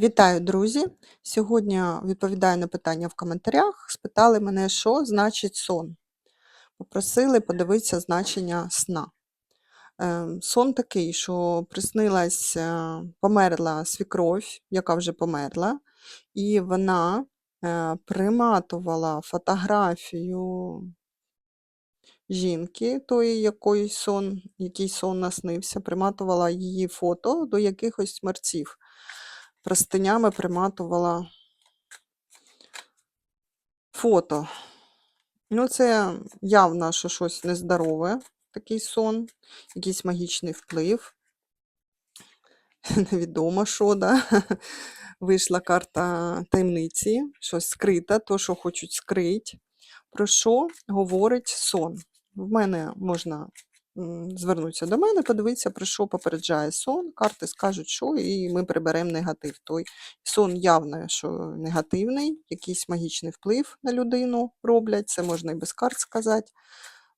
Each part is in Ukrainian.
Вітаю, друзі! Сьогодні відповідаю на питання в коментарях. Спитали мене, що значить сон. Попросили подивитися значення сна. Е, Сон такий, що приснилась, е, померла свікров, яка вже померла, і вона е, приматувала фотографію жінки, тої, якої сон, який сон наснився, приматувала її фото до якихось мерців. Простинями приматувала фото. Ну, це явно, що щось нездорове, такий сон, якийсь магічний вплив. Невідомо що, да? Вийшла карта таємниці, щось скрите, то, що хочуть скрити. Про що говорить сон? В мене можна м, звернутися до мене, подивитися, про що попереджає сон. Карти скажуть, що, і ми приберемо негатив. Той сон явно, що негативний, якийсь магічний вплив на людину роблять. Це можна і без карт сказати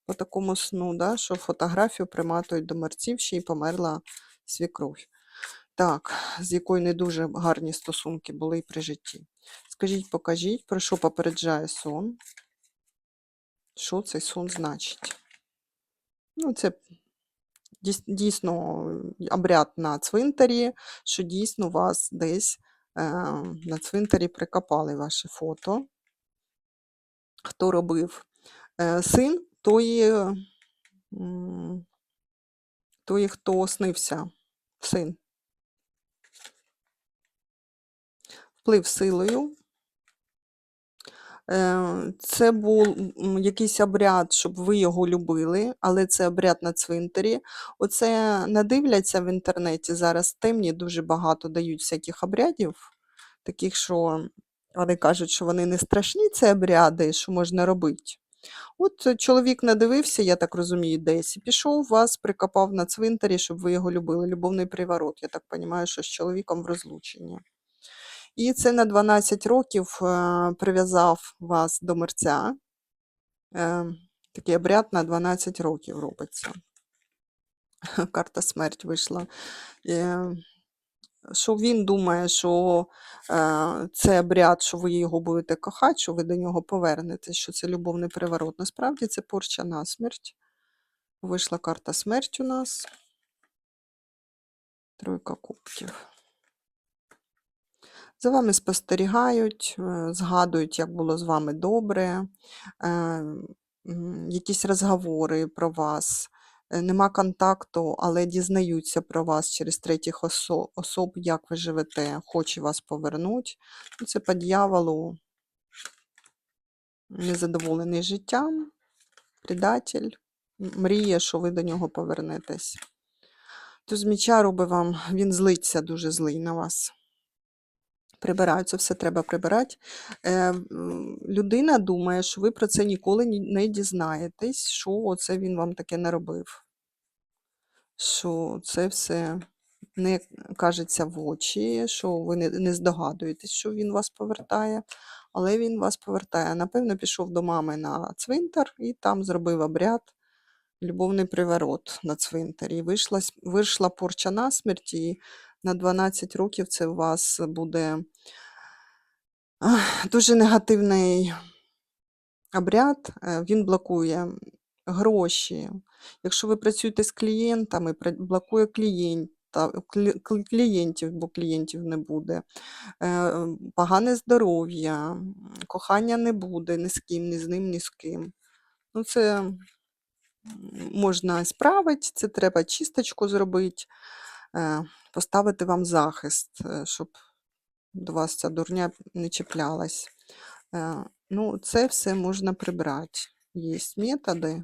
по такому сну, да, що фотографію приматують до мерців, ще й померла свікров. Так, з якою не дуже гарні стосунки були і при житті. Скажіть, покажіть, про що попереджає сон? Що цей сон значить? Ну, це дійсно обряд на цвинтарі, що дійсно вас десь е, на цвинтарі прикопали ваше фото. Хто робив? Е, син тої, м, тої, хто снився, син. Вплив силою. Е, Це був якийсь обряд, щоб ви його любили, але це обряд на цвинтарі. Оце надивляться в інтернеті зараз темні, дуже багато дають всяких обрядів, таких, що вони кажуть, що вони не страшні, це обряди, що можна робити. От чоловік надивився, я так розумію, десь, і пішов, вас прикопав на цвинтарі, щоб ви його любили. Любовний приворот, я так розумію, що з чоловіком в розлученні. І це на 12 років е, прив'язав вас до мерця. Е, Такий обряд на 12 років робиться. Карта смерть вийшла. Е, Що він думає, що е, це обряд, що ви його будете кохати, що ви до нього повернетесь, що це любовний приворот. Насправді це порча на смерть. Вийшла карта смерть у нас. Тройка кубків. За вами спостерігають, е, згадують, як було з вами добре, е, якісь розговори про вас. Е, Нема контакту, але дізнаються про вас через третіх особ, як ви живете, хоче вас повернути. Ну, Це по дьяволу незадоволений життям, предатель, мріє, що ви до нього повернетесь. То з міча робить вам, він злиться дуже злий на вас прибирають, це все треба прибирати. Е, людина думає, що ви про це ніколи не дізнаєтесь, що оце він вам таке наробив. Що це все не кажеться в очі, що ви не, не здогадуєтесь, що він вас повертає, але він вас повертає. Напевно, пішов до мами на цвинтар і там зробив обряд. Любовний приворот на цвинтарі. Вийшла, вийшла порча на смерть, і на 12 років це у вас буде Дуже негативний обряд. е, Він блокує гроші. Якщо ви працюєте з клієнтами, блокує клієнта, клі- клі- клієнтів, бо клієнтів не буде. Е, Погане здоров'я, кохання не буде ні з ким, ні з ним, ні з ким. Ну, це можна справити, це треба чисточку зробити, поставити вам захист, е, щоб до вас ця дурня не чіплялась. Е, Ну, це все можна прибрати. Є методи.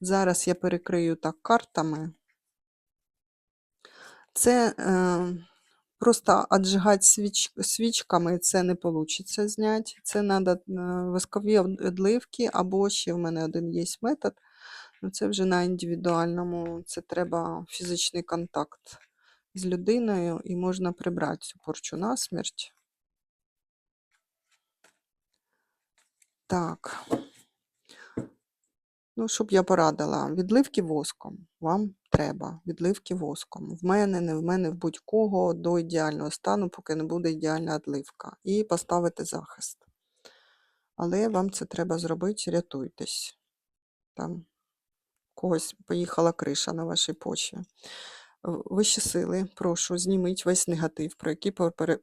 Зараз я перекрию так картами. Це е, просто отжигати свіч, свічками це не вийде зняти. Це треба воскові відливки, або ще в мене один є метод. Ну, це вже на індивідуальному. Це треба фізичний контакт з людиною і можна прибрати цю порчу на смерть. Так. Ну, щоб я порадила, відливки воском вам треба, відливки воском. В мене, не в мене, в будь-кого до ідеального стану, поки не буде ідеальна відливка. І поставити захист. Але вам це треба зробити, рятуйтесь. Там когось поїхала криша на вашій почві. Вищі сили, прошу, зніміть весь негатив, про який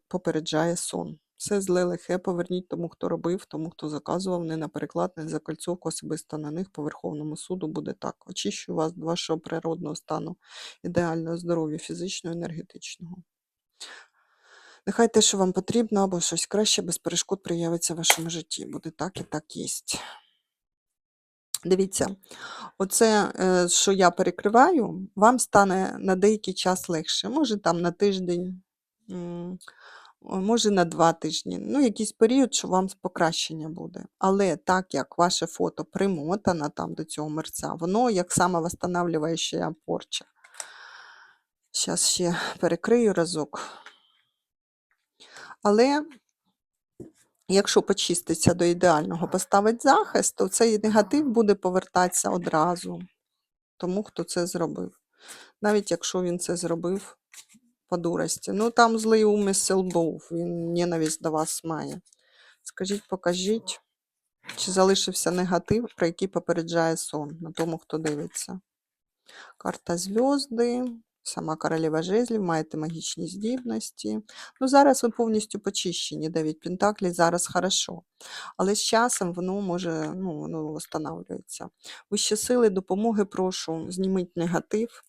попереджає сон. Все зле лихе поверніть тому, хто робив, тому, хто заказував, не на переклад, не за кольцовку, особисто на них по Верховному суду буде так. Очищу вас від вашого природного стану, ідеального здоров'я, фізичного, енергетичного. Нехай те, що вам потрібно, або щось краще, без перешкод проявиться в вашому житті. Буде так і так єсть. Дивіться, оце, е, що я перекриваю, вам стане на деякий час легше. Може там на тиждень, може на два тижні. Ну, якийсь період, що вам покращення буде. Але так як ваше фото примотано там до цього мерця, воно як самовосстанавливаюча порча. Зараз ще перекрию разок. Але якщо почиститься до ідеального, поставить захист, то цей негатив буде повертатися одразу тому, хто це зробив. Навіть якщо він це зробив по дурості. Ну там злий умисел був, він ненависть до вас має. Скажіть, покажіть, чи залишився негатив, про який попереджає сон на тому, хто дивиться. Карта зв'язди, сама королева жезлів, маєте магічні здібності. Ну, зараз ви повністю почищені, 9 пентаклів, зараз хорошо. Але з часом воно може, ну, воно встановлюється. Вищі сили, допомоги, прошу, зніміть негатив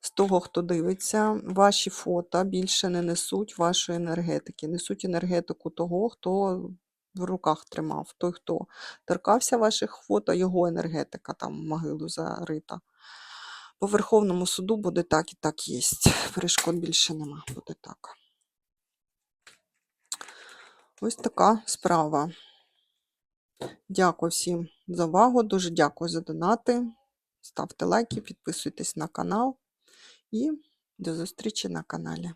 з того, хто дивиться. Ваші фото більше не несуть вашої енергетики, несуть енергетику того, хто в руках тримав. Той, хто торкався ваших фото, його енергетика там в могилу зарита. По Верховному суду буде так і так є. Перешкод більше нема, буде так. Ось така справа. Дякую всім за увагу. Дуже дякую за донати. Ставте лайки, підписуйтесь на канал і до зустрічі на каналі.